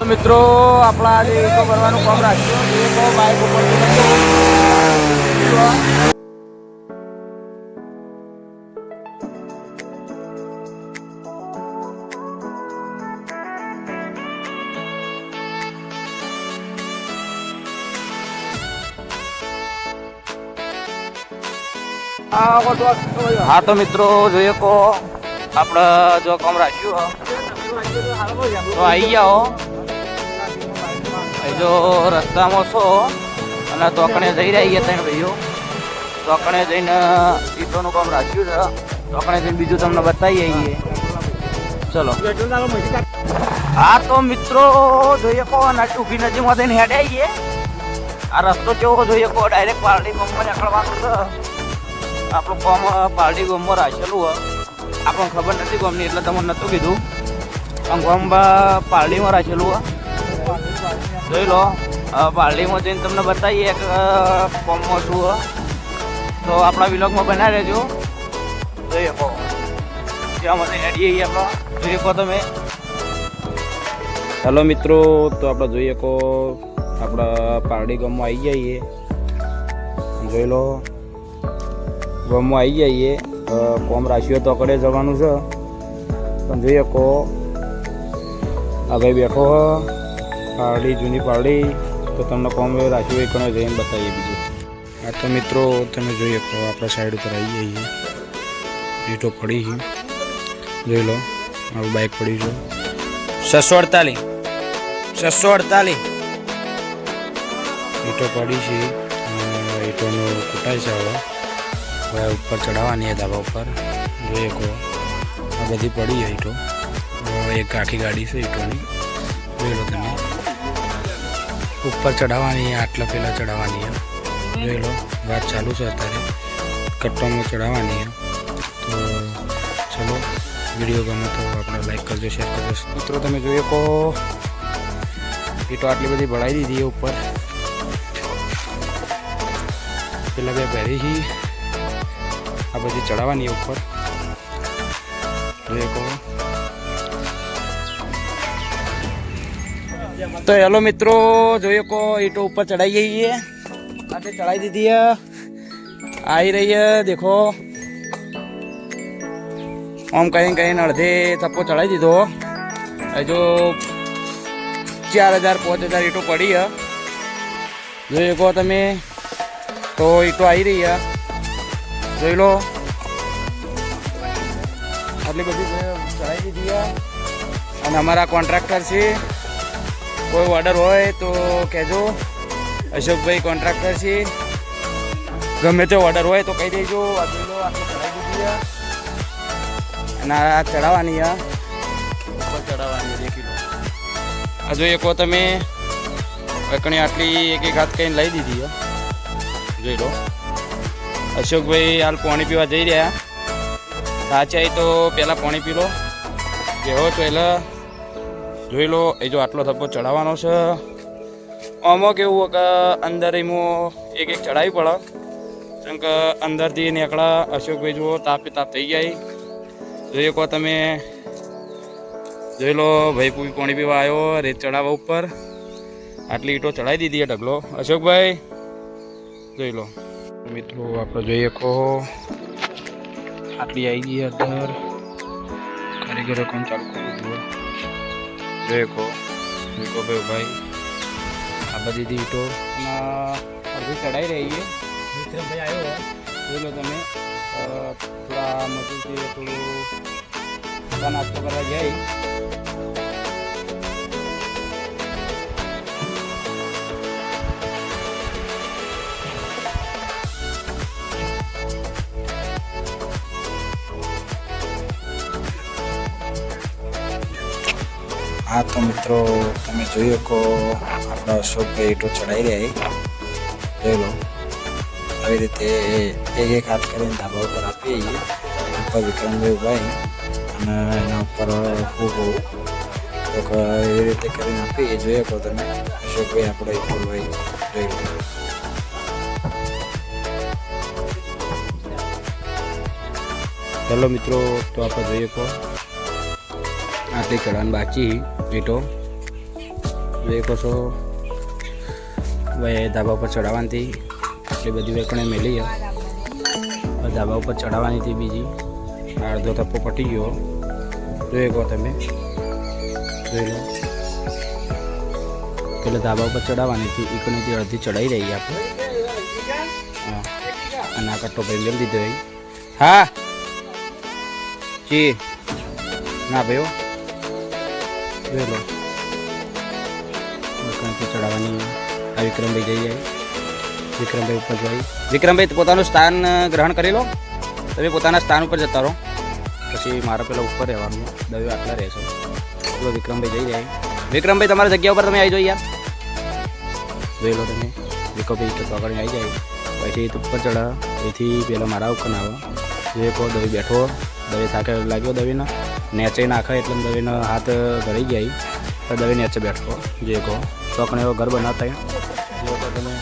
મિત્રો આપણા આજે ઇકો ભરવાનું કામ રાખ્યું ઇકો બાઇક ઉપર હા તો મિત્રો જોઈએ કો આપણે જો કામ રાખ્યું તો આવી. ગયા અહીં જો રસ્તામાં છો, અને તોકણે જઈ રહ્યા ત્રણ ભાઈઓ. તોકણે જઈને ઈટોનું કામ રાખ્યું છે. તોકણે જઈને બીજું તમને બતાવી આવીએ. ચલો. હા તો મિત્રો, જોઈએ કહો અને ટૂંકી નજીકમાં થઈને હેડે આવીએ. આ રસ્તો કેવો જોઈએ કો ડાયરેક્ટ પાર્ટી ગોમમાં નીકળવાનું છે. આપણું કોમ પાર્ટી ગોમમાં રાખેલું હોય. આપણને ખબર નથી ગોમની, એટલે તમને નહોતું કીધું. પણ ગોમ પાર્ટીમાં રાખેલું હોય. જોઈ લો હવે પાર્ટીમાં જઈને તમને બતાવીએ એક કોમમાં શું તો આપણા વિલોગમાં બનાવી રહેજો. જોઈએ કહો ત્યાં મને એડીએ આપણો. જોઈએ કહો તમે. હેલો મિત્રો, તો આપણે જોઈએ કહો આપણા પારડી ગામમાં આવી જઈએ. જોઈ લો. ગામમાં આવી જઈએ. કોમ રાશિઓ તો કડે જવાનું છે. પણ જોઈએ કહો આ ભાઈ બેઠો પારડી, જૂની પારડી. તો તમને કોમ રાખ્યું એક જઈને બતાવીએ બીજું. આ તો મિત્રો, તમે જોઈ શકો, આપણા સાઈડ ઉપર આવી જઈએ ઈટો પડી છે. જોઈ લો, મારું બાઇક પડી છે છસો અડતાલીસ. છસો અડતાલીસ. ઈટો પડી છે. ઈટોનું કૂટાય છે હવે. હવે ઉપર ચડાવવાની આ ધાબા ઉપર. જોઈએ કહો આ બધી પડી છે ઈટો. એક આખી ગાડી છે ઈટોની. જોઈ લો તમે. ઉપર ચડાવવાની આટલા પહેલાં ચડાવવાની છે. જોઈ લો, વાત ચાલુ છે અત્યારે. કટ્ટામાં ચડાવવાની છે. તો ચલો, વીડિયો ગમે તો આપણે લાઈક કરજો શેર કરજો. મિત્રો, તમે જોઈએ કહો ઈટો આટલી બધી ભરાઈ દીધી છે ઉપર. પેલા બે પહેરી છે. આ બધી ચડાવવાની છે ઉપર. જોઈએ કહો તો હેલો મિત્રો, જોઈએ કો ઈટો ઉપર ચડાઈ ગઈ છે આજે ચડાઈ દીધી હે. આવી રહી હે, દેખો. આમ કહીને કહીને અડધે થપ્પો ચડાવી દીધો. હજુ ચાર હજાર, પાંચ હજાર ઈટો પડી હે. જોઈ કહો તમે. તો ઈટો આવી રહી જોઈ લો. આટલી બધી ચડાવી દીધી હે. અને અમારા કોન્ટ્રાક્ટર છે. કોઈ ઓર્ડર હોય તો કહેજો. અશોકભાઈ કોન્ટ્રાક્ટર છે. ગમે તે ઓર્ડર હોય તો કહી દેજો. આ અને આ ચડાવવાની છે ઉપર ચડાવવાની છે, દેખી લો. આ જોઈએ કહો તમે કકણી આટલી એક એક હાથ કહીને લઈ દીધી જોઈ લો. અશોકભાઈ હાલ પાણી પીવા જઈ રહ્યા. સાચાઈ તો પહેલાં પાણી પી લો. જેવો પહેલાં જોઈ લો, એ જો આટલો થપ્પો ચડાવવાનો છે. આમાં કેવું કે અંદર એમાં એક એક ચડાવી પડે. કેમ કે અંદરથી નીકળા અશોકભાઈ જુઓ, તાપે તાપ થઈ જાય. જોઈ કહો તમે. જોઈ લો, ભાઈ પૂરી પાણી પીવા આવ્યો, રેત ચડાવવા ઉપર. આટલી ઈંટો ચડાવી દીધી ઢગલો. અશોકભાઈ, જોઈ લો. મિત્રો, આપણે જોઈએ કહો આટલી આવી ગઈ અંદર ઘરે. ઘરે કોણ ચાલુ કરી દીધું જોઈએ કહો જોઈ ભાઈ ભાઈ. આ બધી દીટો. અને અડધી ચડાઈ રહી છે. વિક્રમભાઈ આવ્યો જોઈ લો તમે. થોડા મજૂરથી થોડું નાસ્તો કરવા જાય હા તો મિત્રો, તમે જોઈ શકો, આપણા અશોકભાઈ ઈટો ચડાઈ રહ્યા જોઈ લો. આવી રીતે એક એક હાથ કરીને ધાબા ઉપર આપી દઈએ ઉપર વિક્રમભાઈ ભાઈ અને એના ઉપર ખૂબ તો એવી રીતે કરીને આપી એ જોઈએ શકો તમે, અશોકભાઈ આપણો ઈટો જોઈ લો. ચલો મિત્રો, તો આપણે જોઈએ કહો આટલી ચડવાની બાકી ઈટો જોઈ કશો ભાઈ ધાબા ઉપર ચડાવવાની એટલી બધી વેકણે મેલી. ધાબા ઉપર ચડાવવાની હતી બીજી. અડધો થપ્પો પટી ગયો. જોઈ કહો તમે. જોઈ લો. પેલે ધાબા ઉપર ચડાવવાની હતી. ઇકોનીથી અડધી ચડાવી રહી આપણે. હા. અને આ કટ્ટો ભાઈ મેળ દીધો ભાઈ હા. જી. ના ભાઈઓ. જોઈ લો મકાનથી ચડાવવાની આ વિક્રમભાઈ જઈ જાય વિક્રમભાઈ ઉપર જાય વિક્રમભાઈ પોતાનું સ્થાન ગ્રહણ કરી લો. તમે પોતાના સ્થાન ઉપર જતા રહો. પછી મારા પેલા ઉપર રહેવાનું. દવે આટલા રહેશે. બોલો વિક્રમભાઈ જઈ જાય વિક્રમભાઈ, તમારી જગ્યા ઉપર તમે આવી જાઓ યાર. જોઈ લો તમે. વિક્રમભાઈ તો આગળ આવી જાય. પછી ઉપર ચડા એથી પેલા મારા ઉપર આવો જે કહો દવે બેઠો. દવે થાકે લાગ્યો દવીને. નેચે નાખે એટલે દવેનો હાથ ભરાઈ જાય તો દવે નેચે બેઠો, જે કહો. ચોકને એવો ઘર બનાવતા જો તમે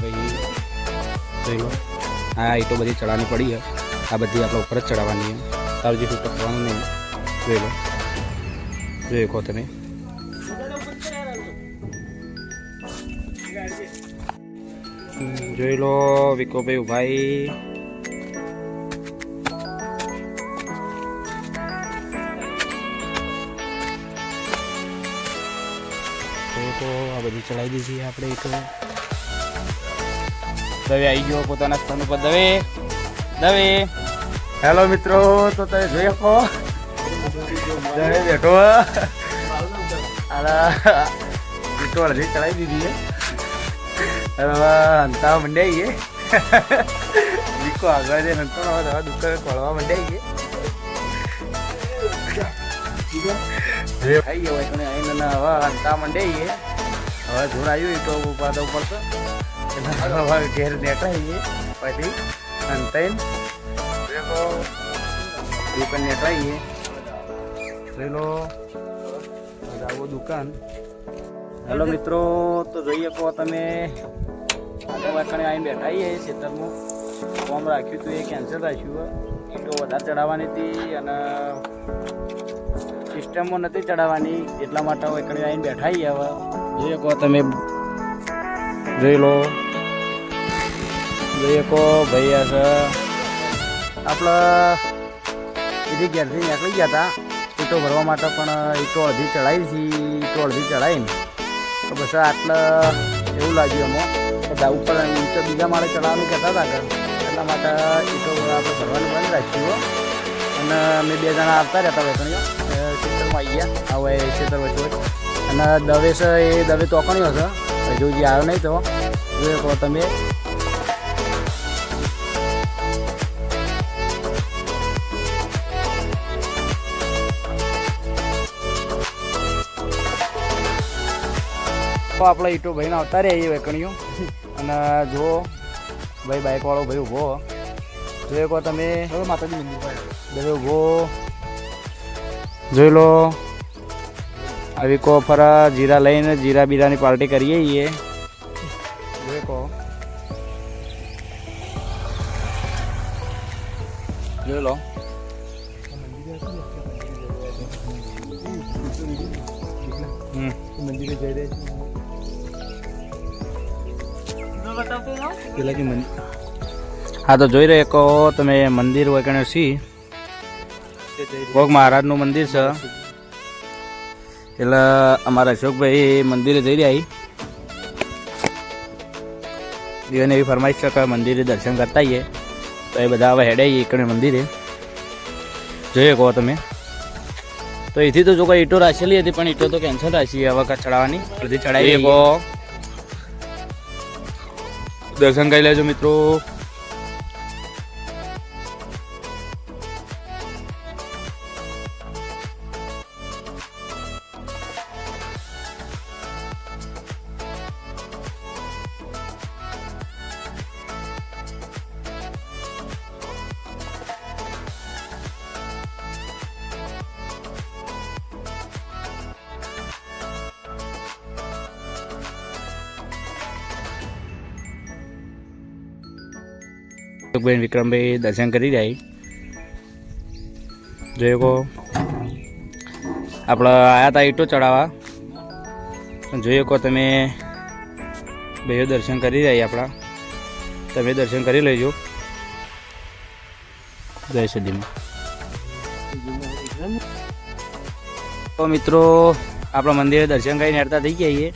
ભાઈ આ તો બધી ચડાવવાની પડી છે. આ બધી આપણે ઉપર જ ચડાવવાની છે. તારું જે ઉપર કરવાનું નહીં. જોઈ લો. જોઈ કહો તમે. જોઈ લો, વિકોભાઈ ઉભાઈ. તો આ બધી ચડાવી દીધી આપણે એક. દવે આવી ગયો પોતાના સ્થાન ઉપર. દવે. દવે. હેલો મિત્રો, તો તમે જોઈ શકો. દવે બેઠો. ઈટો અડધી ચડાવી દીધી છે. હવે હંતા મંડાઈ ગઈ બીકો આગળ જઈને હંતો દવા દુકાને પડવા મંડાઈ ગઈ ખાઈ ગયો એટલે આઈને હવે હંતા ગઈ હવે ઉપર તો એટલે હવે ઘેર નેટાઈ ગઈ પછી હંતાઈને દેખો દુકાન નેટાઈ ગઈ આવો દુકાન. હેલો મિત્રો તો જોઈએ કહો તમે. વાકણે આવીને બેઠા છીએ ખેતરમાં. ફોર્મ રાખ્યું હતું એ કેન્સલ રાખ્યું ઈટો વધારે ચડાવવાની હતી અને સિસ્ટમમાં નથી ચડાવવાની એટલા માટે વાકણે આવીને બેઠા હવે. જોઈએ કહો તમે જોઈ લો. જોઈએ કહો ભાઈ આ છે. આપણે બીજી ઘેરથી નીકળી ગયા હતા ઈટો ભરવા માટે પણ ઈટો અડધી ચડાવી હતી ઈટો અડધી ચડાવીને તો બસ આટલે એવું લાગ્યું કે દા ઉપર ઊંચો બીજા માળે ચડાવવાનું કહેતા હતા આગળ એટલા માટે ઈટો આપણે ભરવાનું બંધ રાખ્યું અને અમે બે જણા આવતા રહેતા વેતણીઓ ખેતરમાં આવી ગયા. હવે ખેતર વચ્ચે અને દવે છે એ દવે તોકણીઓ છે. હજુ જે આવ્યો નહીં તો. જોઈએ કહો તમે. તો આપણે ઈટો ભાઈને આવતા રહે એ વેકણીઓ. અને જુઓ ભાઈ બાઇકવાળો ભાઈ ઊભો. જોઈ કહો તમે. માતાજી મંદિર દવે ઊભો. જોઈ લો. આવી કો ફરા જીરા લઈને જીરા બીરાની પાર્ટી કરીએ છીએ જોઈ કહો જોઈ લો. મંદિરે જઈ હા તો જોઈ રહ્યા કહો તમે મંદિર વગેરે છી કોક મહારાજનું મંદિર છે. એટલે અમારા અશોકભાઈ મંદિરે જઈ રહ્યા દીવાને એવી ફરમાઈશ છે કે મંદિરે દર્શન કરતા આવીએ. તો એ બધા હવે હેડાઈએ એકડે મંદિરે. જોઈએ કહો તમે. તો એથી તો જો કોઈ ઈટો રાખેલી હતી પણ ઈટો તો કેન્સલ રાખી. હવે ચડાવવાની અડધી ચડાવી દર્શન કરી લેજો મિત્રો. બેન વિક્રમભાઈ દર્શન કરી જાય જોયો કો આપણે આયા હતા ઈટો ચડાવવા. જોઈએ કહો તમે. ભાઈઓ દર્શન કરી રહ્યા આપણા. તમે દર્શન કરી લેજો. જય સુધીમાં તો મિત્રો, આપણા મંદિરે દર્શન કરીને હેડતા થઈ ગયા છીએ.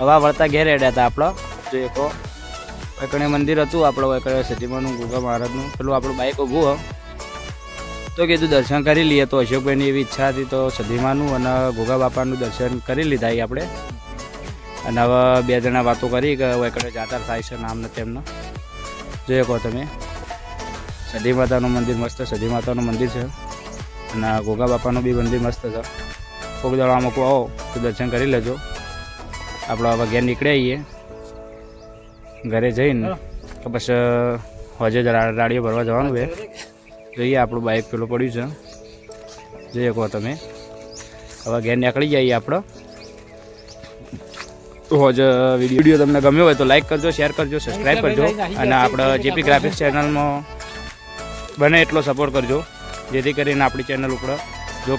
હવા વળતા ઘેર હેડ્યા હતા આપણા. જોઈએ કહો. એકણે મંદિર હતું, આપણો એકણે સતીમાનું ગુગા મહારાજનું. પેલું આપણું બાઇક ઊભું હોય તો કીધું દર્શન કરી લઈએ. તો અશોકભાઈની એવી ઈચ્છા હતી, તો સદીમાનું અને ગોગા બાપાનું દર્શન કરી લીધા આપણે. અને હવે બે જણા વાતો કરી કે એકડે જાતર થાય છે નામ ને તેમનું. જોઈએ કહો તમે. સદી માતાનું મંદિર મસ્ત સદી માતાનું મંદિર છે. અને ગોગા બાપાનું બી મંદિર મસ્ત છે. કોઈક દાડો આમાં આવો તો દર્શન કરી લેજો. આપણે હવે ઘેર નીકળી આવીએ ઘરે જઈને પછી હોજે રાડીઓ ભરવા જવાનું છે. જોઈએ આપણું બાઇક પેલું પડ્યું છે. જોઈએ કહો તમે. હવે ઘેર નીકળી જઈએ આપણો. રોજ વીડિયો તમને ગમ્યો હોય તો લાઈક કરજો શેર કરજો સબસ્ક્રાઈબ કરજો. અને આપણે જેપી ગ્રાફિક્સ ચેનલમાં બને એટલો સપોર્ટ કરજો. જેથી કરીને આપણી ચેનલ ઉપર જો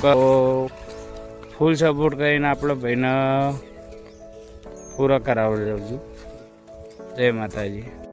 ફૂલ સપોર્ટ કરીને આપણે ભાઈને પૂરા કરાવી લેજો જય માતાજી.